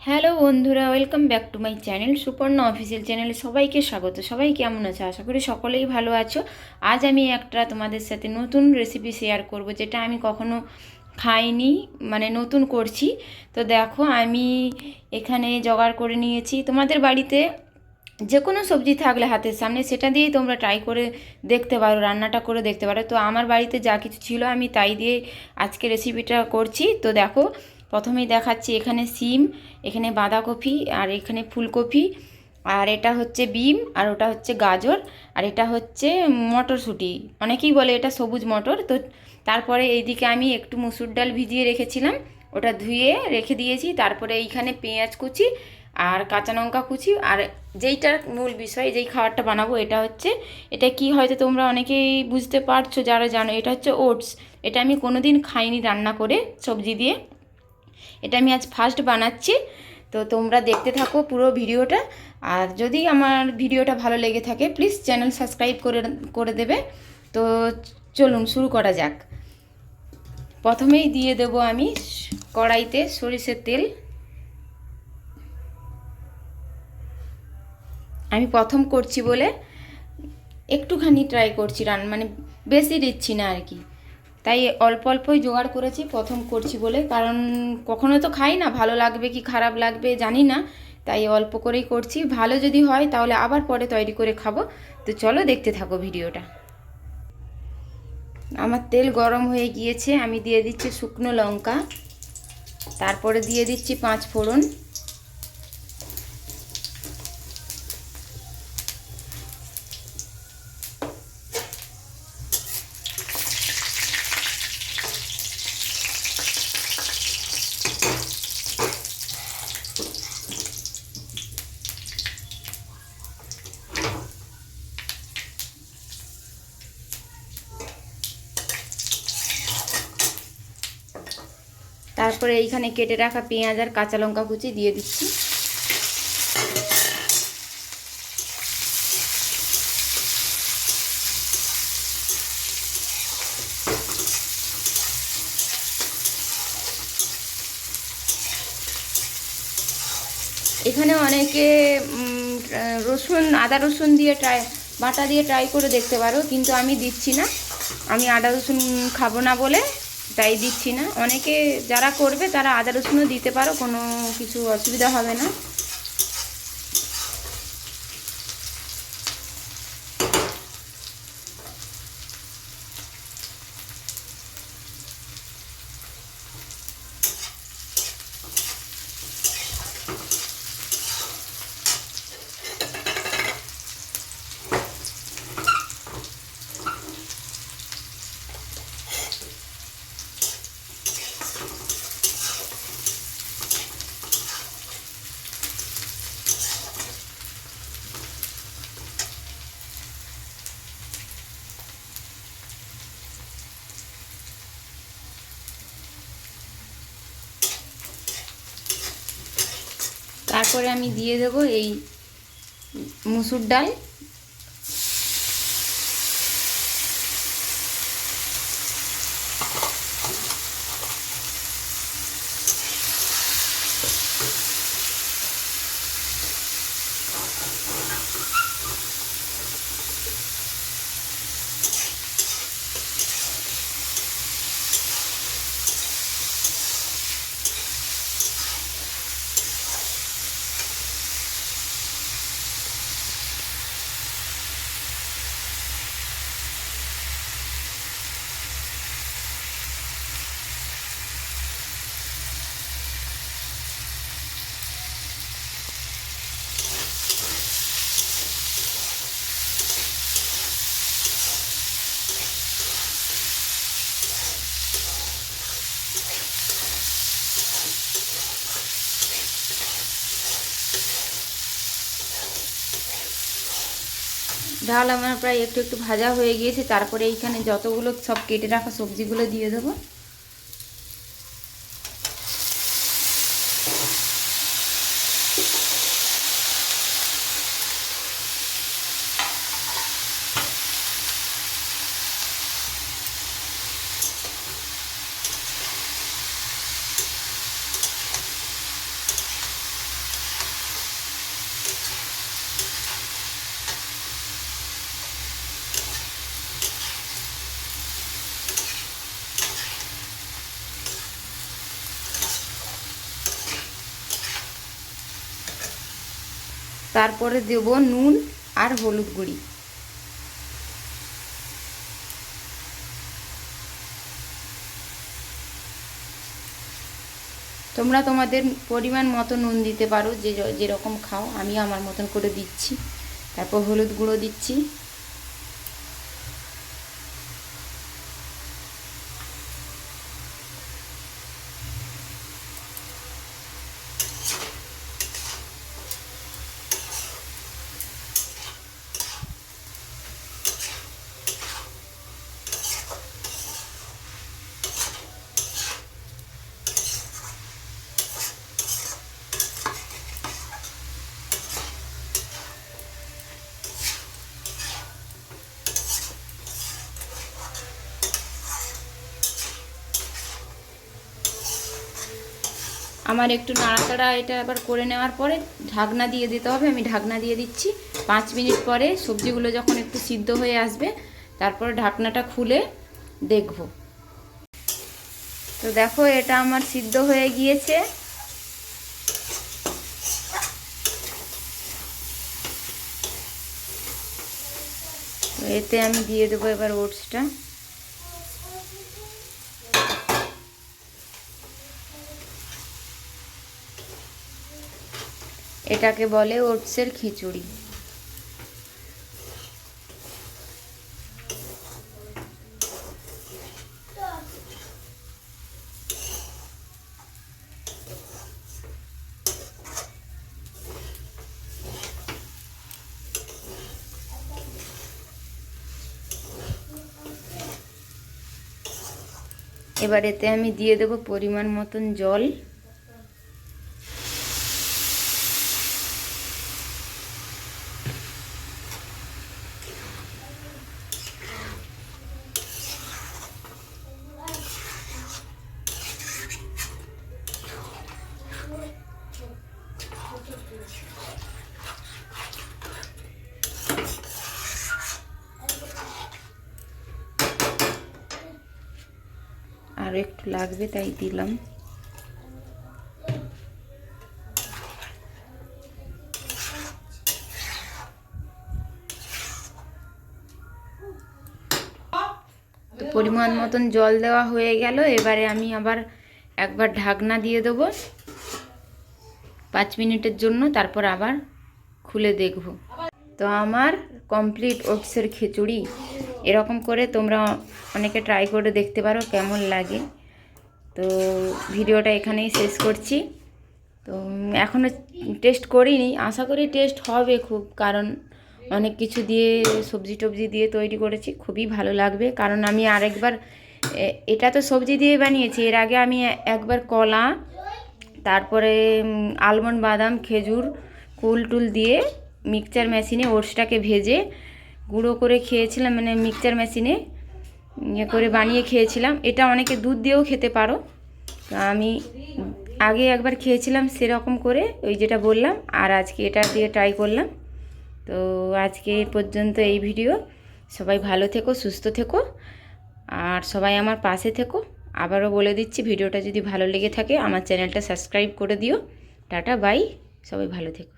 Hello বন্ধুরা, welcome back to my channel Suparna official চ্যানেলে সবাইকে স্বাগত। সবাই কেমন আছে? আশা করি সকলেই ভালো আছো। আজ আমি একটা তোমাদের সাথে নতুন রেসিপি শেয়ার করব, যেটা আমি কখনো খাইনি মানে নতুন করছি। তো দেখো, আমি এখানে জোগাড় করে নিয়েছি। তোমাদের বাড়িতে যে কোনো সবজি থাকলে হাতের সামনে, সেটা দিয়েই তোমরা ট্রাই করে দেখতে পারো, রান্নাটা করে দেখতে পারো। তো আমার বাড়িতে যা কিছু ছিল, আমি তাই দিয়ে আজকে রেসিপিটা করছি। তো দেখো প্রথমেই দেখাচ্ছি এখানে সিম, এখানে বাঁধাকপি, আর এখানে ফুলকপি, আর এটা হচ্ছে বিম, আর ওটা হচ্ছে গাজর, আর এটা হচ্ছে মটরশুঁটি। অনেকেই বলে এটা সবুজ মটর, তো তারপরে এইদিকে আমি একটু মুসুর ডাল ভিজিয়ে রেখেছিলাম, ওটা ধুয়ে রেখে দিয়েছি, তারপরে এইখানে পেঁয়াজ কুচি আর কাঁচা লঙ্কা কুচি, আর যেইটার মূল বিষয়, যেই খাবারটা বানাবো এটা হচ্ছে, এটা কি হয়তো তোমরা অনেকেই বুঝতে পারছ, যারা জানো, এটা হচ্ছে ওটস। এটা আমি কোনো দিন খাইনি রান্না করে সবজি দিয়ে। এটা আমি আজ ফার্স্ট বানাচ্ছি। তো তোমরা দেখতে থাকো পুরো ভিডিওটা। আর যদি আমার ভিডিওটা ভালো লেগে থাকে প্লিজ চ্যানেল সাবস্ক্রাইব করে করে দেবে। তো চলুন, শুরু করা যাক। প্রথমেই দিয়ে দেব আমি কড়াইতে সরিষের তেল। আমি প্রথম করছি বলে একটুখানি ট্রাই করছি, রান মানে বেশি দিচ্ছি না আর কি। তাই অল্প অল্পই জোগাড় করেছি, প্রথম করছি বলে। কারণ কখনো তো খাই না, ভালো লাগবে কি খারাপ লাগবে জানি না। তাই অল্প করেই করছি। ভালো যদি হয় তাহলে আবার পরে তৈরি করে খাব। তো চলো দেখতে থাকো ভিডিওটা। আমার তেল গরম হয়ে গিয়েছে, আমি দিয়ে দিচ্ছি শুকনো লঙ্কা। তারপরে দিয়ে দিচ্ছি পাঁচ ফোড়ন। তারপরে এইখানে কেটে রাখা পেঁয়াজ আর কাঁচা লঙ্কা কুচি দিয়ে দিচ্ছি। এখানে অনেকে রসুন, আদা রসুন দিয়ে ট্রাই, বাটা দিয়ে ট্রাই করে দেখতে পারো, কিন্তু আমি দিচ্ছি না। আমি আদা রসুন খাব না বলে তাই দিচ্ছি না। অনেকে যারা করবে, তারা আদা রসুনও দিতে পারো, কোনো কিছু অসুবিধা হবে না। তারপরে আমি দিয়ে দেব এই মুসুর ডাল। ডাল আমার প্রায় একটু একটু ভাজা হয়ে গিয়েছে, তারপরে এইখানে যতগুলো সব কেটে রাখা সবজিগুলো দিয়ে দেবো। তারপরে দেব নুন আর হলুদ গুঁড়ি। তোমরা তোমাদের পরিমাণ মতো নুন দিতে পারো, যে যেরকম খাও, আমি আমার মতন করে দিচ্ছি। তারপর হলুদ গুঁড়ো দিচ্ছি। আমার একটু নাড়াচাড়া এটা আবার করে নেওয়ার পরে ঢাকনা দিয়ে দিতে হবে, আমি ঢাকনা দিয়ে দিচ্ছি। পাঁচ মিনিট পরে সবজিগুলো যখন একটু সিদ্ধ হয়ে আসবে, তারপরে ঢাকনাটা খুলে দেখব। তো দেখো, এটা আমার সিদ্ধ হয়ে গিয়েছে। এতে আমি দিয়ে দেবো এবার ওটসটা। এটাকে বলে ওটসের খিচুড়ি। এবার এতে আমি দিয়ে দেবো পরিমাণ মতন জল। আর একটু লাগবে, তাই দিলাম। পরিমাণ মতন জল দেওয়া হয়ে গেল, এবারে আমি আবার একবার ঢাকনা দিয়ে দেবো। পাঁচ মিনিটের জন্য, তারপর আবার খুলে দেখব। তো আমার কমপ্লিট ওটসের খিচুড়ি এরকম করে তোমরা অনেকে ট্রাই করে দেখতে পারো কেমন লাগে। তো ভিডিওটা এখানেই শেষ করছি। তো এখনও টেস্ট করিনি, আশা করি টেস্ট হবে খুব, কারণ অনেক কিছু দিয়ে, সবজি টবজি দিয়ে তৈরি করেছি, খুবই ভালো লাগবে। কারণ আমি আরেকবার এটা তো সবজি দিয়ে বানিয়েছি, এর আগে আমি একবার কলা, তারপরে আলমন্ড বাদাম, খেজুর, কুল টুল দিয়ে মিক্সচার মেশিনে ওটসটাকে ভেজে গুঁড়ো করে খেয়েছিলাম মানে মিক্সচার মেশিনে ইয়ে করে বানিয়ে খেয়েছিলাম। এটা অনেকে দুধ দিয়েও খেতে পারো। আমি আগে একবার খেয়েছিলাম সেরকম করে, ওই যেটা বললাম, আর আজকে এটা দিয়ে ট্রাই করলাম। তো আজকে পর্যন্ত এই ভিডিও সবাই ভালো থেকো, সুস্থ থেকো, আর সবাই আমার পাশে থেকো। আবারও বলে দিচ্ছি ভিডিওটা যদি ভালো লেগে থাকে, আমার চ্যানেলটা সাবস্ক্রাইব করে দিও। টাটা বাই সবাই ভালো থেকো।